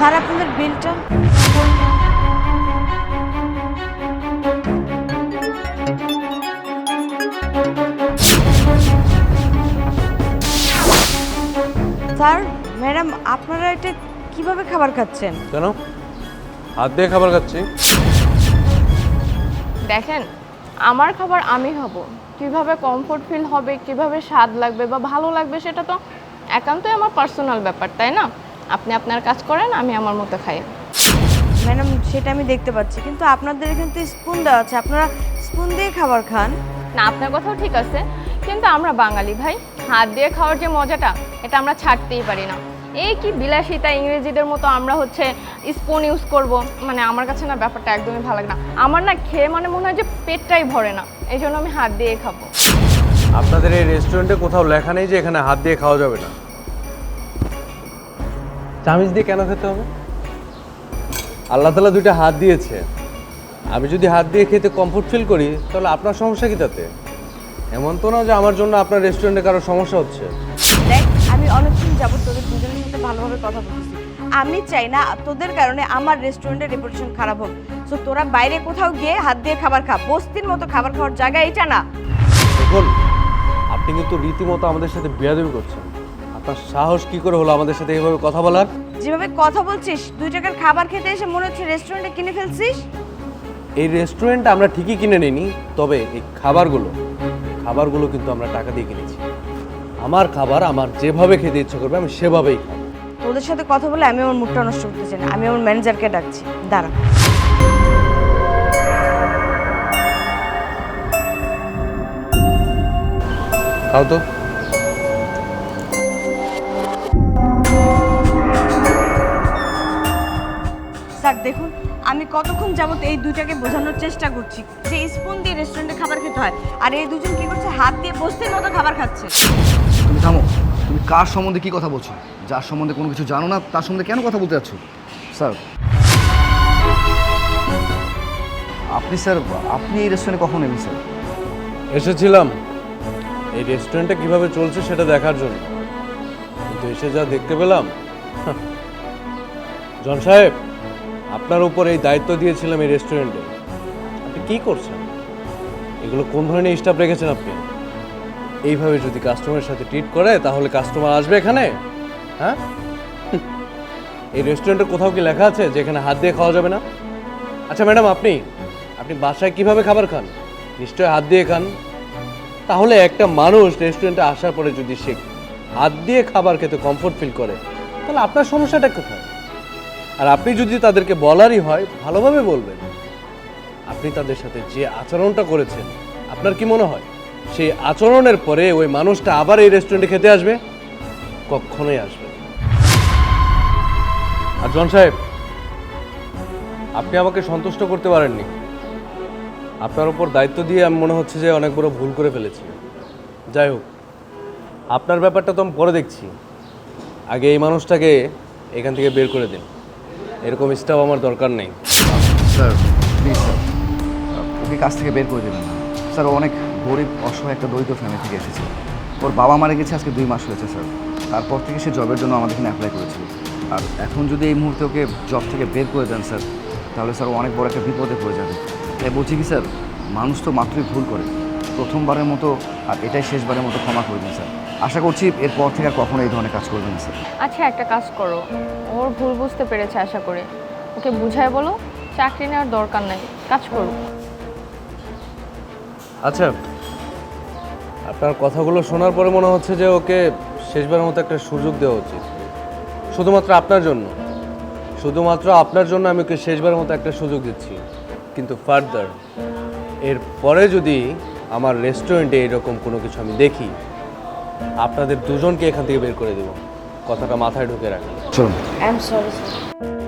Sir আপনাদের বিলটা? Sir madam আপনারা এটা কীভাবে খাবার খাচ্ছেন? কেন? হাত দিয়ে খাবার খাচ্ছি। দেখেন আমার খাবার আমি হব কীভাবে কমফোর্ট ফিল হবে কীভাবে স্বাদ লাগবে বা ভালো লাগবে সেটা তো একান্তই আমার পার্সোনাল ব্যাপার তাই না? আপনি আপনার কাজ করেন আমি আমার মতো খাই। ম্যাডাম সেটা আমি দেখতে পাচ্ছি কিন্তু আপনাদের এখানে তো স্পুন দেওয়া আছে আপনারা স্পুন দিয়ে খাবার খান। না আপনার কথাও ঠিক আছে কিন্তু আমরা বাঙালি ভাই হাত দিয়ে খাওয়ার যে মজাটা এটা আমরা ছাড়তেই পারি না। এই কি বিলাসিতা ইংরেজিদের মতো আমরা হচ্ছে স্পুন ইউজ করব মানে আমার কাছে না ব্যাপারটা একদমই ভালো লাগে না। আমার না খেয়ে মানে মনে হয় যে পেটটাই ভরে না এই জন্য আমি হাত দিয়ে খাব। আপনাদের এই রেস্টুরেন্টে কোথাও লেখা নেই যে এখানে হাত দিয়ে খাওয়া যাবে না। চামিচ দিয়ে কেন খেতে হবে? আল্লাহ তালা দুইটা হাত দিয়েছে। আমি যদি হাত দিয়ে খেতে কমফোর্ট ফিল করি তাহলে আপনার সমস্যা কি তাতে? এমন তো না যে আমার জন্য আপনার রেস্টুরেন্টে কারও সমস্যা হচ্ছে। দেখ আমি অনেকক্ষণ যাবত তোদের দুজনের মধ্যে ভালোভাবে কথা বলতেছি। আমি চাই না তোদের কারণে আমার রেস্টুরেন্টের রেপুটেশন খারাপ হোক। সো তোরা বাইরে কোথাও গিয়ে হাত দিয়ে খাবার খা। বস্তির মতো খাবার খাওয়ার জায়গা এটা না। দেখুন আপনি কিন্তু রীতিমতো আমাদের সাথে বিয়াদবি করছেন। আপনার সাহস কি করে হলো আমাদের সাথে এইভাবে কথা বলার? যেভাবে কথা বলছিস দুই টাকার খাবার খেতে এসে মনে হচ্ছে রেস্টুরেন্টে কিনে ফেলছিস? এই রেস্টুরেন্ট আমরা ঠিকই কিনে নিইনি তবে এই খাবারগুলো খাবারগুলো কিন্তু আমরা টাকা দিয়ে কিনেছি। আমার খাবার আমার যেভাবে খেতে ইচ্ছে করবে আমি সেভাবেই খাব। তোদের সাথে কথা বলে আমি আমার মুডটা নষ্ট করতে চাই না আমি আমার ম্যানেজারকে ডাকছি। দাঁড়া। খাও তো। স্যার দেখুন আমি কতক্ষণ যাবত এই দুইটাকে বোঝানোর চেষ্টা করছি যে স্পুন দিয়ে রেস্টুরেন্টে খাবার খেতে হয়। আর এই দুজন কি করছে? হাত দিয়ে বস্তির মতো খাবার খাচ্ছে। তুমি থামো। তুমি কার সম্বন্ধে কি কথা বলছো? যার সম্বন্ধে কোনো কিছু জানো না তার সম্বন্ধে কেন কথা বলতে যাচ্ছ? স্যার আপনি স্যার আপনি এই রেস্টুরেন্টে কখন এলেন স্যার? এসেছিলাম। এই রেস্টুরেন্টটা কীভাবে চলছে সেটা দেখার জন্য। কিন্তু এসে যা দেখতে পেলাম হাহ। জন সাহেব আপনার উপর এই দায়িত্ব দিয়েছিলাম এই রেস্টুরেন্টে। আপনি কি করছেন? এগুলো কোন ধরনের স্টাফ রেখেছেন আপনি? এইভাবে যদি কাস্টমারের সাথে ট্রিট করে, তাহলে কাস্টমার আসবে এখানে? হ্যাঁ? এই রেস্টুরেন্টে কোথাও কি লেখা আছে যে এখানে হাত দিয়ে খাওয়া যাবে না? আচ্ছা ম্যাডাম, আপনি আপনি বাসায় কীভাবে খাবার খান? নিশ্চয় হাত দিয়ে খান। তাহলে একটা মানুষ রেস্টুরেন্টে আসার পরে যদি সে হাত দিয়ে খাবার খেতে কমফোর্ট ফিল করে, তাহলে আপনার সমস্যাটা কোথায়? আর আপনি যদি তাদেরকে বলারই হয়, ভালোভাবে বলবেন। আপনি তাদের সাথে যে আচরণটা করেছেন, আপনার কি মনে হয়? সেই আচরণের পরে ওই মানুষটা আবার এই রেস্টুরেন্টে খেতে আসবে? কখনোই আসবে। আর জন সাহেব, আপনি আমাকে সন্তুষ্ট করতে পারেননি। আপনার উপর দায়িত্ব দিয়ে আমি মনে হচ্ছে যে অনেক বড় ভুল করে ফেলেছি। যাই হোক, আপনার ব্যাপারটা তো আমি পরে দেখছি। আগে এই মানুষটাকে এখান থেকে বের করে দিন। এরকম স্টাফ আমার দরকার নেই। স্যার প্লিজ স্যার ওকে কাছ থেকে বের করে দেবেন স্যার ও অনেক গরিব, অসহায় একটা দরিদ্র ফ্যামিলি থেকে এসেছে। ওর বাবা মারা গেছে আজকে দুই মাস হয়েছে স্যার তারপর থেকে সে জবের জন্য আমাদের এখানে অ্যাপ্লাই করেছিল। আর এখন যদি এই মুহূর্তে ওকে জব থেকে বের করে দেন স্যার তাহলে স্যার অনেক বড় একটা বিপদে পড়ে যাবে। তাই বলছি কি স্যার মানুষ তো মাত্রই ভুল করে। প্রথমবারের মতো আর এটাই শেষবারের মতো ক্ষমা করে দিন স্যার। আশা করছি এরপর থেকে আর কখনো এই ধরনের কাজ করবেন না স্যার। আচ্ছা একটা কাজ করো। ওর ভুল বুঝতে পেরেছে আশা করি। ওকে বুঝায় বলো চাকরি নেওয়ার দরকার নাই কাজ করো। আচ্ছা আপনার কথাগুলো শোনার পরে মনে হচ্ছে যে ওকে শেষবারের মতো একটা সুযোগ দেওয়া উচিত। শুধুমাত্র আপনার জন্য। শুধুমাত্র আপনার জন্য আমি ওকে শেষবারের মতো একটা সুযোগ দিচ্ছি। কিন্তু ফার্দার এর পরে যদি আমার রেস্টুরেন্টে এরকম কোনো কিছু আমি দেখি আপনাদের দুজনকে এখান থেকে বের করে দেব। কথাটা মাথায় ঢুকে রাখি চলুন। I am sorry sir